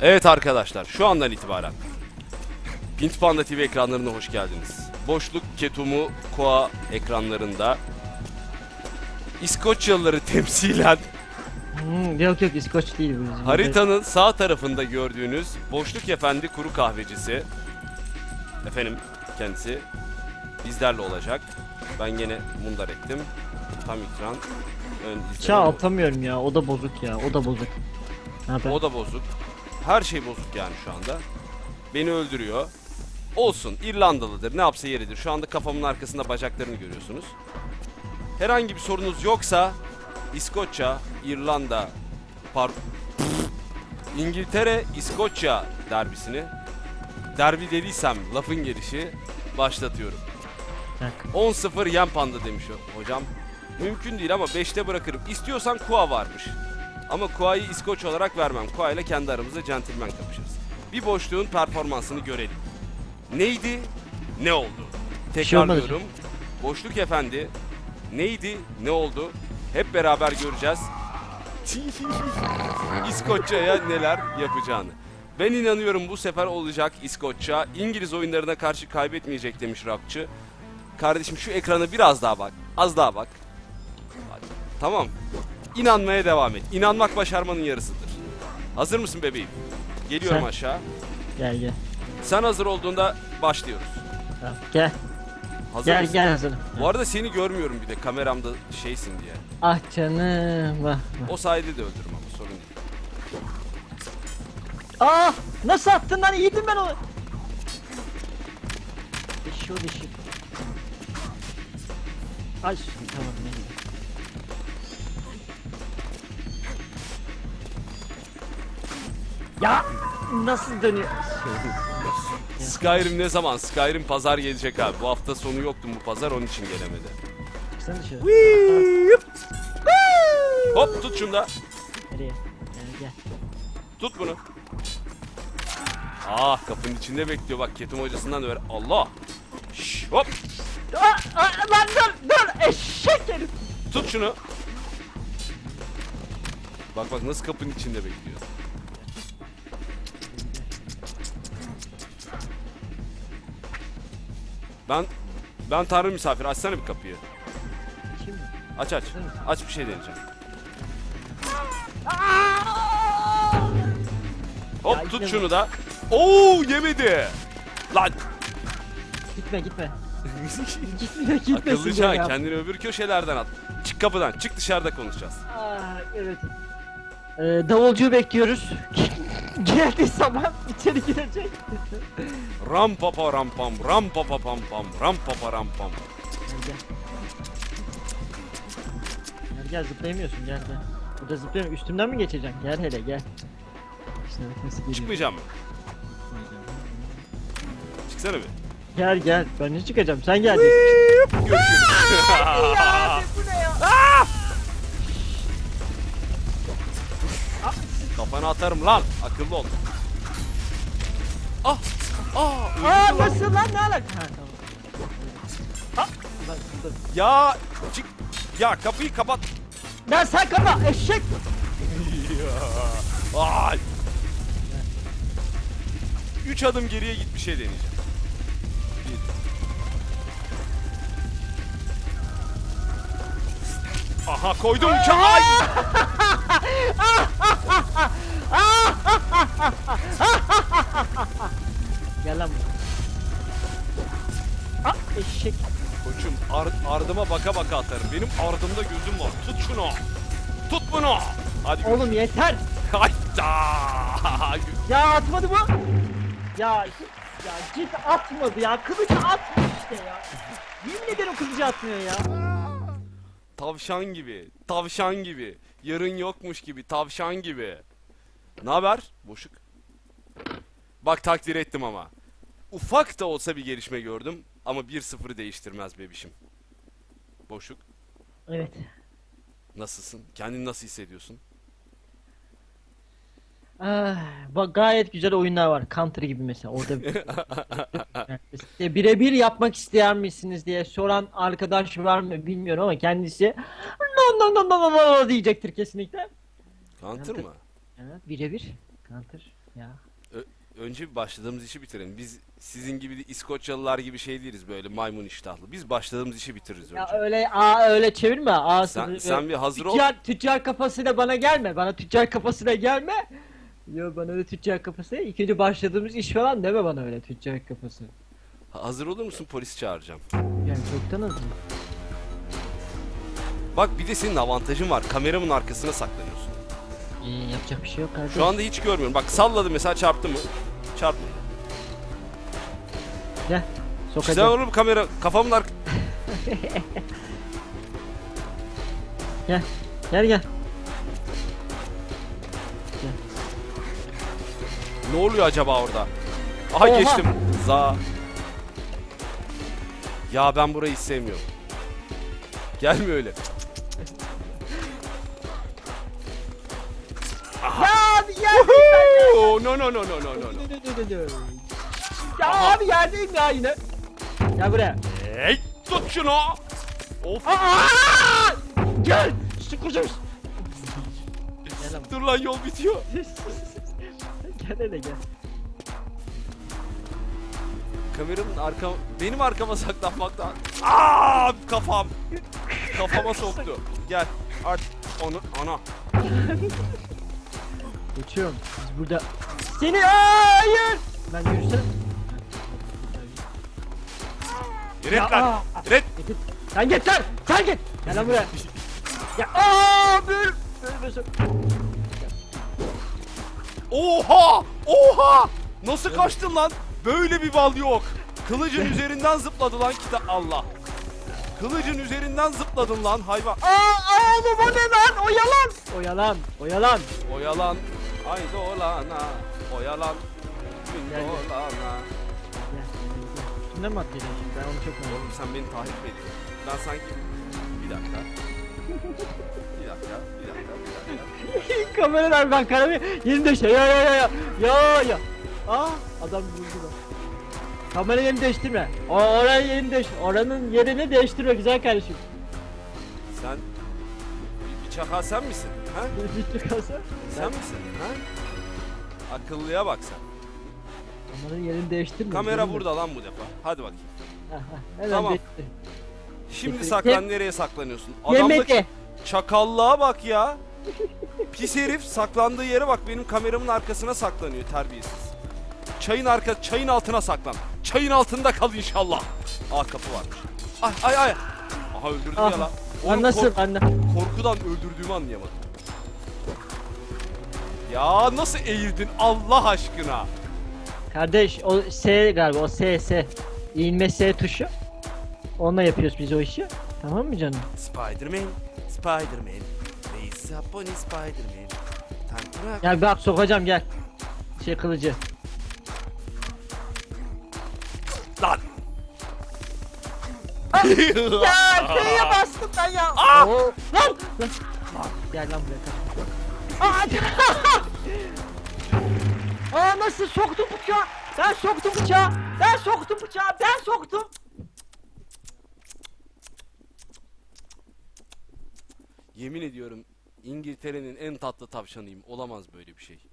Evet arkadaşlar şu andan itibaren Pint Panda TV ekranlarına hoş geldiniz. Boşluk Ketumu Koa ekranlarında İskoçyalıları temsilen Hmm, yok yok İskoç değil bu. bizim. haritanın sağ tarafında gördüğünüz Boşluk Efendi kuru kahvecisi efendim kendisi bizlerle olacak. Ben yine mundar ettim. Tam ekran ön Çağ izleme. atamıyorum ya. O da bozuk ya. O da bozuk. Ne haber? O da bozuk. Her şey bozuk yani şu anda. Beni öldürüyor. Olsun İrlandalıdır ne yapsa yeridir. Şu anda kafamın arkasında bacaklarını görüyorsunuz. Herhangi bir sorunuz yoksa İskoçya, İrlanda, pardon İngiltere, İskoçya derbisini derbi dediysem lafın gelişi başlatıyorum. Bak. 10-0 yen panda demiş o- hocam. Mümkün değil ama 5'te bırakırım. İstiyorsan Kua varmış. Ama Kua'yı İskoç olarak vermem. Kua ile kendi aramızda centilmen kapışırız. Bir boşluğun performansını görelim. Neydi? Ne oldu? şey. Tekrarlıyorum. Boşluk efendi. Neydi? Ne oldu? Hep beraber göreceğiz. İskoçya'ya neler yapacağını. Ben inanıyorum bu sefer olacak İskoçya. İngiliz oyunlarına karşı kaybetmeyecek demiş Rakçı. Kardeşim şu ekrana biraz daha bak. Az daha bak. Hadi. Tamam. İnanmaya devam et. İnanmak başarmanın yarısıdır. Hazır mısın bebeğim? Geliyorum Sen- aşağı. Gel gel. Sen hazır olduğunda başlıyoruz. Tamam. Gel. Hazır Gel mısın? gel hazırım. Bu arada seni görmüyorum bir de kameramda şeysin diye. Ah canım. Vah, vah. O sayede de öldürürüm ama sorun değil. Ah! Nasıl attın lan? Yedim ben onu. O dişi. Ay tamam ne güzel. Ya nasıl dönüyor? Skyrim ne zaman? Skyrim pazar gelecek abi. Bu hafta sonu yoktu bu pazar onun için gelemedi. Sen dışarı. Hop tut şunu da. Nereye? Gel gel. Tut bunu. Ah kapının içinde bekliyor bak ketum hocasından da ver. Allah. Şş, hop Aa, aa, lan dur dur eşek herif. tut şunu. Bak bak nasıl kapının içinde bekliyor. Ben ben tanrı misafir açsana bir kapıyı. Şimdi. Aç aç. Aç bir şey deneyeceğim. Hop Ya tut işte şunu da. Oo yemedi. Lan Gitme gitme. Gitme gitmesin akıllıca kendini öbür köşelerden at. Çık kapıdan. Çık dışarıda konuşacağız. Aa, evet. Ee, davulcuyu bekliyoruz. Geldiği zaman içeri girecek. Ram papa ram pam ram papa pam pam ram papa ram pam. Gel gel. Gel gel zıplayamıyorsun gel gel. Burada zıplayamıyorum. Üstümden mi geçeceksin? Gel hele gel. İşte bak nasıl geliyor. Çıkmayacağım mı? Çıksana bir. Gel gel. Ben ne çıkacağım? Sen gel. Görüşürüz. bu Kafana atarım lan. Akıllı ol. Ah! Ah! Aa nasıl lan ne alaka? Ha tamam. Ha, dur. Ya çık. Ya kapıyı kapat. Lan sen kapa eşek. Ay. Üç adım geriye git bir şey deneyeceğim. Bir. Aha koydum. Ay! Gel lan buraya. Ah eşek. Koçum ar- ardıma baka baka atarım. Benim ardımda gözüm var. Tut şunu. Tut bunu. Hadi gör. Oğlum yeter. Hayda. Ya atmadı bu. Ya ya git atmadı ya. Kılıcı atmıyor işte ya. Yemin ederim kılıcı atmıyor ya. Tavşan gibi. Tavşan gibi. Yarın yokmuş gibi. Tavşan gibi. Ne haber? Boşuk. Bak takdir ettim ama. Ufak da olsa bir gelişme gördüm. Ama 1-0'ı değiştirmez bebişim. Boşuk. Evet. Nasılsın? Kendini nasıl hissediyorsun? Ah, bak gayet güzel oyunlar var. Counter gibi mesela. Orada birebir yapmak isteyen misiniz diye soran arkadaş var mı bilmiyorum ama kendisi no no no no no no diyecektir kesinlikle. Counter mı? Evet birebir. Counter ya. Önce başladığımız işi bitirelim. Biz sizin gibi İskoçyalılar gibi şey değiliz böyle maymun iştahlı. Biz başladığımız işi bitiririz önce. Ya öyle aa öyle çevirme. Aa sen, sen bir hazır ol. tüccar, tüccar kafasıyla bana gelme. Bana tüccar kafasıyla gelme. Yo bana öyle tüccar kafası. İlk önce başladığımız iş falan deme bana öyle tüccar kafası. Hazır olur musun? Polis çağıracağım. Yani çoktan hazır. Bak bir de senin avantajın var. Kameramın arkasına saklanıyorsun. İyi yapacak bir şey yok kardeşim. Şu anda hiç görmüyorum. Bak salladı mesela çarptı mı? Çarptı. Gel. Güzel Sokacağım. olur mu kamera? Kafamın ark... Gel. Gel gel. Ne oluyor acaba orada? Aha Oha. geçtim. Za. Ya ben burayı hiç sevmiyorum. Gelme öyle. No no no no no no. Ya abi yerdeyim ya yine. Gel buraya. Hey, tut şunu. Of. Aa! Gel. Ama. Dur lan yol bitiyor. gel hele gel. Kameranın arka benim arkama saklanmaktan. Aa kafam. Kafama soktu. Gel. Artık onu ana. Geçiyorum. Biz burada. Seni hayır. Ben yürüsem. Red Ya, lan. aa. Red. Sen git lan. Sen git. Gel lan buraya. Ya aa böyle. Böyle böyle. Oha! Oha! Nasıl kaçtın lan? Böyle bir bal yok. Kılıcın üzerinden zıpladı lan kita Allah. Kılıcın üzerinden zıpladın lan hayvan. Aa oğlum o ne lan? O yalan. O yalan. O yalan. Oyalan. Haydi olana. Oyalan. Gel, gel. Olana. Gel. Üstünden mi atlayacaksın şimdi? Ben onu çok merak Oğlum sen beni tahrip ediyorsun. Ben sanki... Bir dakika. Bir dakika, bir dakika, bir dakika. Kameralar ben karamı yerinde şey ya ya ya ya ya ya. Aa adam vurdu da. Kamera yerini değiştirme. O oranın yerini değiş. Oranın yerini değiştirme güzel kardeşim. Sen... Bir, bir çakal sen misin? Ha? Bir çıkarsa. Sen misin? Ha? Akıllıya bak sen. Kameranın yerini değiştirme. Kamera burada lan bu defa. Hadi bakayım. Hemen Tamam. değiştir. Şimdi saklan nereye saklanıyorsun? Yemedi. çakallığa bak ya. Pis herif saklandığı yere bak benim kameramın arkasına saklanıyor terbiyesiz. Çayın arka çayın altına saklan. Çayın altında kal inşallah. Aa kapı varmış. Ay ay ay. Aha öldürdüm Ah, ya lan. Lan Oğlum, nasıl kork- anne? korkudan öldürdüğümü anlayamadım. Ya nasıl eğildin Allah aşkına? Kardeş o S galiba o S S. İnme S tuşu. Onunla yapıyoruz biz o işi. Tamam mı canım? Spider-Man, Spider-Man. Face up on Spider-Man. Tantra Gel bak sokacağım gel. Şey kılıcı. lan. Ya S'ye bastım ben ya. Ah! Oo, Lan! Lan! Gel lan buraya kaç. Aa! Aa nasıl soktum bıçağı? Ben soktum bıçağı. Ben soktum bıçağı. Ben soktum. Yemin ediyorum İngiltere'nin en tatlı tavşanıyım. Olamaz böyle bir şey.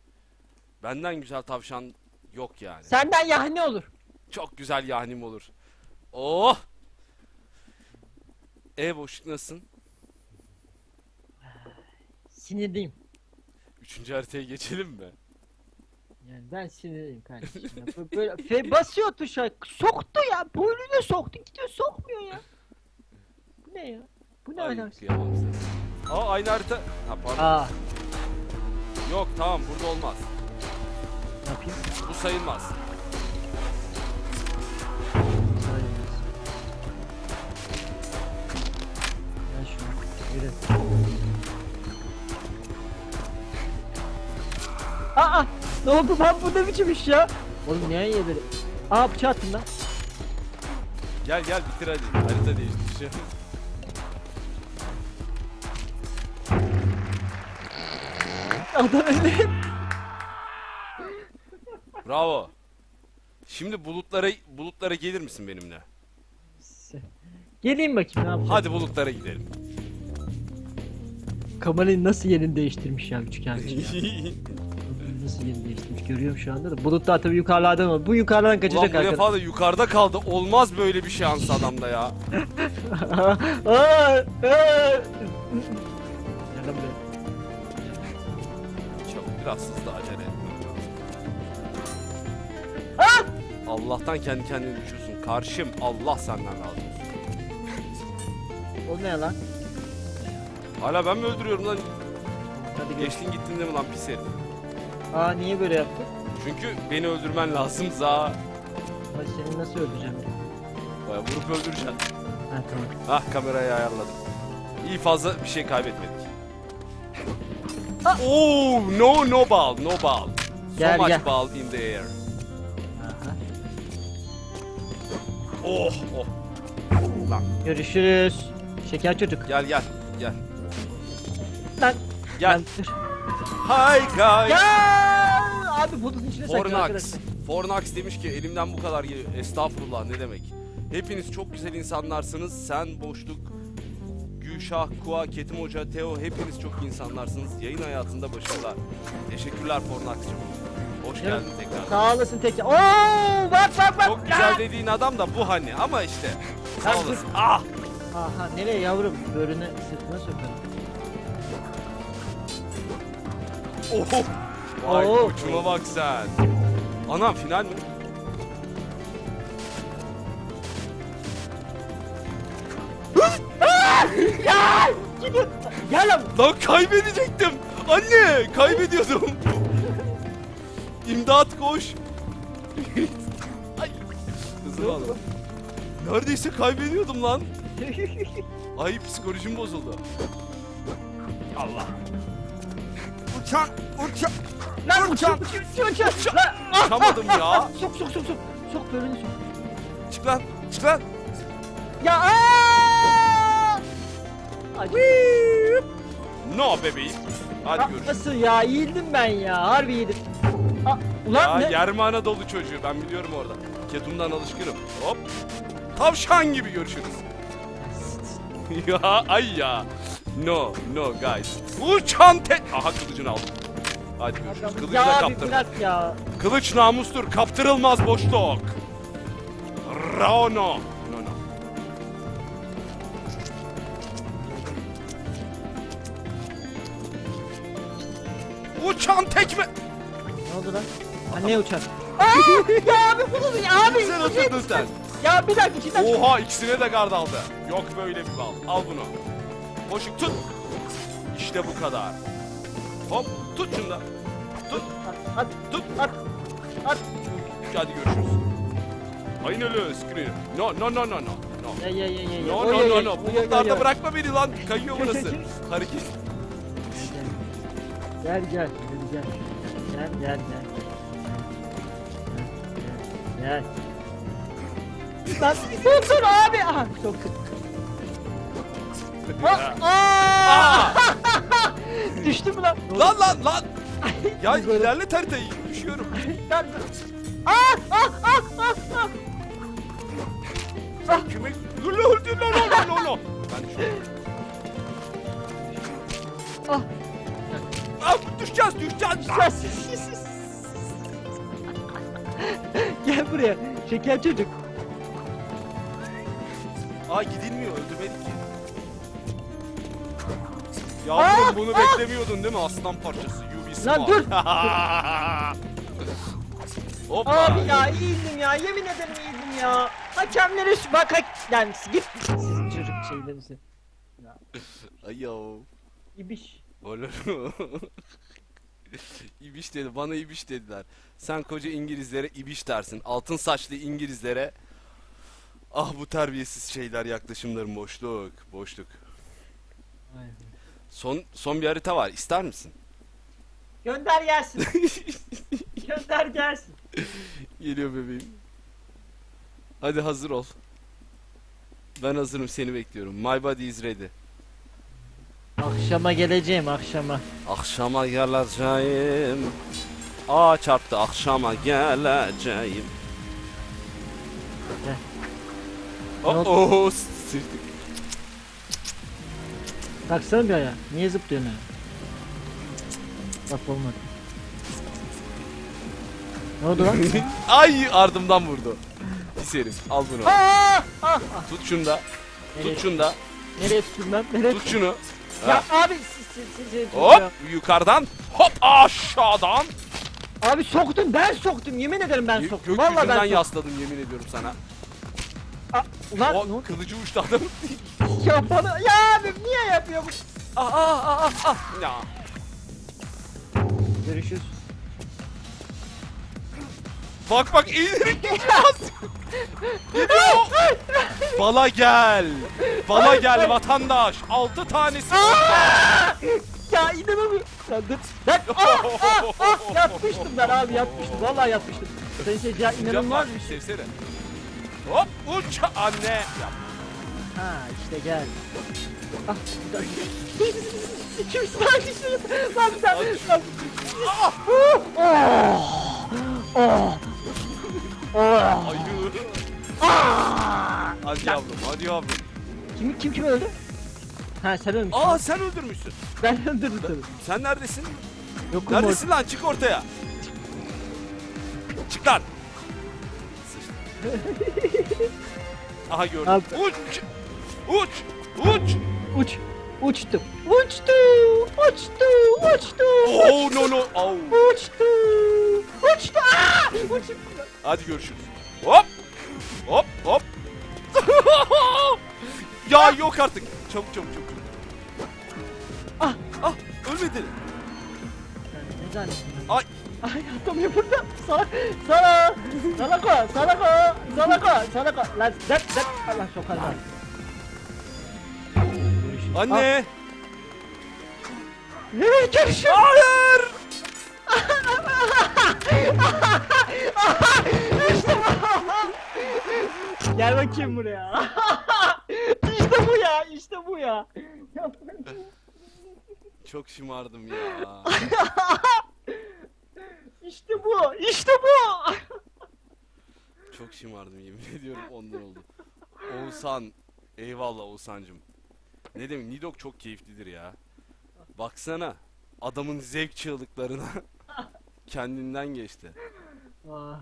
Benden güzel tavşan yok yani. Senden ya ne olur? Çok güzel yahnim olur. Oh! E boşluk nasılsın? Sinirliyim. Üçüncü haritaya geçelim mi? Yani ben sinirliyim kardeşim. ya. Böyle- Böyle fe basıyor tuşa. Soktu ya. Boynuna soktu. Gidiyor sokmuyor ya. Bu ne ya? Bu ne Ay alakası? kıyamam size. Aa aynı harita. Ha pardon. Aa. Yok tamam burada olmaz. Ne yapayım? Bu sayılmaz. Sayılmaz. Ben şunu yürü. Aa! Ne oldu lan bu ne biçim iş ya? Oğlum niye yedi? Aa bıçağı attın lan. Gel gel bitir hadi. Harita değiştir. Adam öyle. Bravo. Şimdi bulutlara bulutlara gelir misin benimle? Geleyim bakayım ne yapacağım. Hadi bulutlara gidelim. Kamerayı nasıl yerini değiştirmiş ya üçgen. Nasıl yeri değiştirmiş görüyorum şu anda da. Bulutlar tabii yukarılardan var. Bu yukarıdan Ulan kaçacak bu defa da yukarıda kaldı. Olmaz böyle bir şans adamda ya. Aa, aa. Nereden buraya? Çabuk biraz hızlı acele et. Ah! Allah'tan kendi kendini düşürsün. Karşım Allah senden razı olsun. O ne lan? Hala ben mi öldürüyorum lan? Hadi geç. Geçtin gittin değil mi lan pis herif? Aa niye böyle yaptın? Çünkü beni öldürmen lazım za. Ay seni nasıl öldüreceğim? Baya vurup öldüreceksin. Ha tamam. Ah kamerayı ayarladım. İyi fazla bir şey kaybetmedik. Ah! Oh no no ball no ball. Gel, so much gel. ball in the air. Aha. Oh oh. Lan Görüşürüz. Şeker çocuk. gel gel gel. Lan. Gel. Lan dur. Hi guys. Gel. Abi bulutun içine saklan Fornax. arkadaşlar. Fornax demiş ki elimden bu kadar geliyor. Estağfurullah ne demek. Hepiniz çok güzel insanlarsınız. Sen boşluk, Gülşah, Kua, Ketim Hoca, Teo hepiniz çok iyi insanlarsınız. Yayın hayatında başarılar. Teşekkürler Fornax'cığım. Hoş Evet. geldin tekrar. Sağ olasın tekrar. Oo bak bak bak. Çok güzel dediğin adam da bu hani ama işte. Sağ olasın. Ah! Aha nereye yavrum? Börüne sırtına sokarım. Oh! Vay Oo. uçuma bak sen. Anam final mi? Gel! Gidiyor. Gel lan. Lan kaybedecektim. Anne kaybediyordum. İmdat koş. Ay. Hızlı ol. Neredeyse kaybediyordum lan. Ay psikolojim bozuldu. Allah. Uçan, uçan. Lan uçak uçak uçak uçak. Lan ah, Uçamadım ah, ya. ah, Sok sok sok sok. Sok börünü sok. Çık lan, çık lan. Ya aaa! No bebeğim. Hadi Ah, görüşürüz. Nasıl ya? Yildim ben ya. Harbi yedim. Ah, ulan Ya ne? yerme Anadolu çocuğu ben biliyorum orada. Ketum'dan alışkınım. Hop. Tavşan gibi görüşürüz. ya ay ya. No no guys. Uçan te... Aha kılıcını aldım. Hadi görüşürüz. Kılıcı da Ya abi kaptırdım. bırak ya. Kılıç namustur. Kaptırılmaz boşluk. Rao no. No. Uçan tekme. Ne oldu lan? Uçak? Aa, ya abi bunu ya abi. Sen oturdun sen. Ya bir dakika içinden çık. Oha ikisine de gard aldı. Yok böyle bir bal. Al bunu. Boşluk tut. İşte bu kadar. Hop tut şunu da. Tut. At, tut. At. At. Hadi görüşürüz. Aynı öyle screen. No no no no no. No. Ya ya ya ya. No no no no. Bulutlarda bırakma beni lan. Kayıyor burası. Hareket. Gel gel. Gel gel. Gel gel gel. Gel. Lan tutun abi. Ah çok kötü. Ya. Aa! Düştü mü lan? lan lan lan. Ya ilerle haritayı. Düşüyorum. Lan Aa ah ah ah ah Sen? Dur lan dur lan lan lan lan. Ben düşüyorum. ah Ah düşeceğiz düşeceğiz. Sus. Gel buraya şeker çocuk Aa gidilmiyor öldürmedik ki. Yavrum bunu beklemiyordun değil mi aslan parçası UB Lan dur. Hoppa. Abi ya iyiydim ya yemin ederim iyiydim ya Hakemlere şu bak hak... Yani git sizin çocuk şeylerinizi Ayo. İbiş Olur mu? İbiş dedi. Bana ibiş dediler. Sen koca İngilizlere ibiş dersin. Altın saçlı İngilizlere Ah bu terbiyesiz şeyler yaklaşımların boşluk. Boşluk. Son son bir harita var. İster misin? Gönder gelsin Gönder gelsin Geliyor bebeğim. Hadi hazır ol. Ben hazırım seni bekliyorum. My body is ready. Akşama geleceğim akşama Akşama geleceğim. Aa çarptı. Akşama geleceğim. Gel. Oh, oh sırtık. Baksana bir ayağa niye zıplıyorsun öyle Bak olmadı Ne oldu lan? Ay ardımdan vurdu. Pis herif. Al bunu. Tut şunu da. Nereye, Tut şunu da. nereye tuttum ben? Nereye Tut şunu. Ya abi siz siz siz siz- Hop yukarıdan. Hop aşağıdan. Abi soktum ben soktum yemin ederim ben soktum. Vallahi ben soktum. yasladım yemin ediyorum sana. Aa, Ulan ne O oldu? kılıcı uçtu adam. Ya bana ya abi niye yapıyor bu? ah ah ah ah, ah. Ya. Görüşürüz. Bak bak iyilik Gidiyor. Bala gel. Bala gel vatandaş. Altı tanesi. Ya inanamıyorum. Ya dur. Lan ah ah ah yatmıştım ben abi yatmıştım. Vallahi yatmıştım. Sen şey ya inanılmaz bir şey. Sevsene. Hop uç anne. Yap. Ha işte gel. Ah. Kim sadece lan sen lan. Ah! Oh! Oh! Oh! Ah! Hadi yavrum hadi yavrum. Kim kim kim öldü? Ha sen ölmüşsün. Aa sen öldürmüşsün. Ben öldürdüm tabii. Sen neredesin? Yokum Neredesin lan çık ortaya. Çık lan. Aha gördüm. Uç. Uç. Uç. Uç. Uçtum. Uçtu. Uçtu. Uçtu. Oh no no. Oh. Uçtu. Uçtu. Aa! Uçtu. Hadi görüşürüz. Hop. Hop hop. ya yok artık. Çabuk çabuk çabuk. Ah. Ah ölmedi. Ne zannettin? Ay. Ay atamıyor burada. Sana, sana, sana koy, sana koy, sana koy, sana koy. Lan, lan, lan. Allah sokar lan. Anne. Evet, görüşürüz. Hayır. Gel bakayım buraya. işte bu ya, işte bu ya. Çok şımardım ya. işte bu, işte bu. Çok şımardım yemin ediyorum ondan oldu. Oğuzhan. Eyvallah Oğuzhan'cım. Ne demek Nidok çok keyiflidir ya. Baksana. Adamın zevk çığlıklarına. Kendinden geçti. Ah.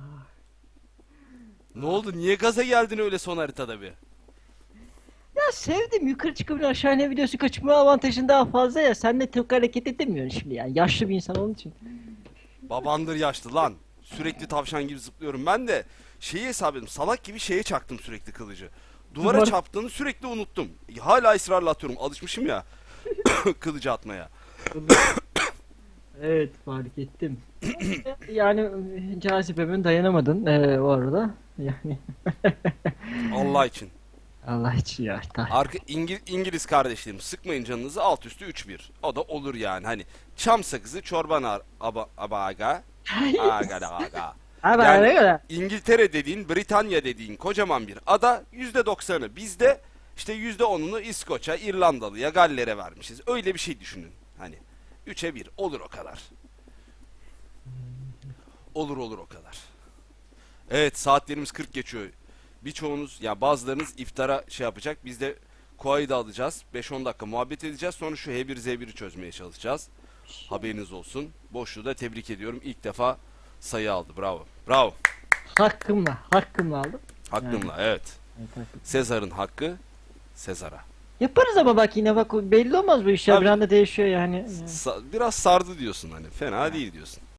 Ne oldu? Niye gaza geldin öyle son haritada bir? Ya sevdim yukarı çıkıp aşağı ine videosu kaçırma avantajın daha fazla ya sen de çok hareket edemiyorsun şimdi yani yaşlı bir insan onun için. Babandır yaşlı lan. Sürekli tavşan gibi zıplıyorum. Ben de şeyi hesap ettim. Salak gibi şeye çaktım sürekli kılıcı. Duvara Duvar- çarptığını sürekli unuttum. Hala ısrarla atıyorum. Alışmışım ya. kılıcı atmaya. Evet fark ettim. yani cazibemin dayanamadın ee, o arada. Yani Allah için. Allah için ya. Arka İngil- İngiliz kardeşlerim sıkmayın canınızı alt üstü 3-1. O da olur yani hani. Çam sakızı çorban ar aba abaga. Aga da aga. Abi Yani- öyle göre. İngiltere dediğin, Britanya dediğin kocaman bir ada %90'ı bizde işte %10'unu İskoç'a, İrlandalı'ya, Galler'e vermişiz. Öyle bir şey düşünün. Hani 3'e 1 olur o kadar. Olur olur o kadar. Evet saatlerimiz 40 geçiyor. Birçoğunuz ya bazılarınız iftara şey yapacak. Biz de Kuay'ı da alacağız. 5-10 dakika muhabbet edeceğiz. Sonra şu H1Z1'i çözmeye çalışacağız. Haberiniz olsun. Boşluğu da tebrik ediyorum. İlk defa sayı aldı. Bravo. Bravo. Hakkımla, hakkımla aldım. Hakkımla evet. Evet, hakkım. Sezar'ın hakkı Sezar'a. Yaparız ama bak yine bak belli olmaz bu bir anda değişiyor yani. Sa- biraz sardı diyorsun hani. Fena değil diyorsun.